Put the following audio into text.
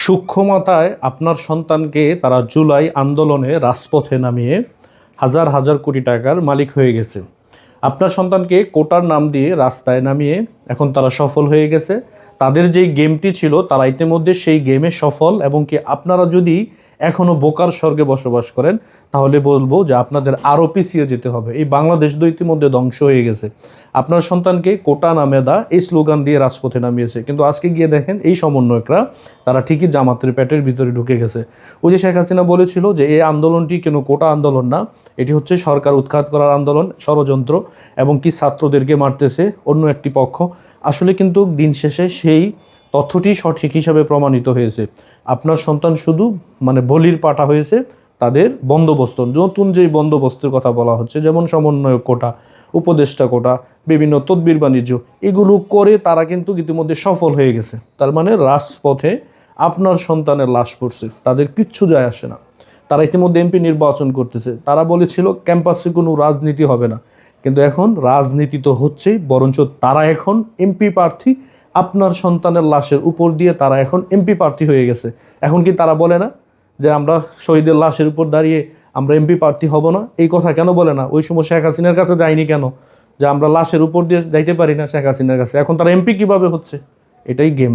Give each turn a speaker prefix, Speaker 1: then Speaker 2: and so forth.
Speaker 1: সূক্ষ্মতায় আপনার সন্তানকে তারা জুলাই আন্দোলনে রাজপথে নামিয়ে হাজার হাজার কোটি টাকার মালিক হয়ে গেছে। আপনার সন্তানকে কোটার নাম দিয়ে রাস্তায় নামিয়ে এখন তারা সফল হয়ে গেছে। তাদের যেই গেমটি ছিল, তারা ইতিমধ্যে সেই গেমে সফল এবং কি আপনারা যদি এখনও বোকার স্বর্গে বসবাস করেন, তাহলে বলব যে আপনাদের আরও পিছিয়ে যেতে হবে। এই বাংলাদেশ তো ইতিমধ্যে ধ্বংস হয়ে গেছে। আপনার সন্তানকে কোটা নামে দা, এই স্লোগান দিয়ে রাজপথে নামিয়েছে। কিন্তু আজকে গিয়ে দেখেন, এই সমন্বয়করা, তারা ঠিকই জামাতের পেটের ভিতরে ঢুকে গেছে। ওই যে শেখ হাসিনা বলেছিল যে, এই আন্দোলনটি কেন কোটা আন্দোলন না, এটি হচ্ছে সরকার উৎখাত করার আন্দোলন, ষড়যন্ত্র এবং কি ছাত্রদেরকে মারতেছে অন্য একটি পক্ষ। আসলে কিন্তু দিন শেষে সেই তথ্যটি সঠিক হিসাবে প্রমাণিত হয়েছে। আপনার সন্তান শুধু মানে বলির পাঠা হয়েছে, তাদের বন্দোবস্ত, নতুন যেই বন্দোবস্তের কথা বলা হচ্ছে, যেমন সমন্বয়ক কোটা, উপদেষ্টা কোটা, বিভিন্ন তদবির বাণিজ্য, এগুলো করে তারা কিন্তু ইতিমধ্যে সফল হয়ে গেছে। তার মানে রাজপথে আপনার সন্তানের লাশ পড়ছে, তাদের কিচ্ছু যায় আসে না। তারা ইতিমধ্যে এমপি নির্বাচন করতেছে, তারা বলেছিল, ক্যাম্পাসে কোনো রাজনীতি হবে না। কিন্তু এখন রাজনীতি তো হচ্ছেই, বরঞ্চ তারা এখন এমপি প্রার্থী, আপনার সন্তানের লাশের উপর দিয়ে তারা এখন এমপি প্রার্থী হয়ে গেছে। এখন কি তারা বলে না যে আমরা শহীদের লাশের উপর দাঁড়িয়ে আমরা এমপি প্রার্থী হব না? এই কথা কেন বলে না? ওই সময় শেখ হাসিনার কাছে যায়নি কেন? যে আমরা লাশের উপর দিয়ে যাইতে পারি না শেখ হাসিনার কাছে। এখন তারা এমপি কীভাবে হচ্ছে? এটাই গেম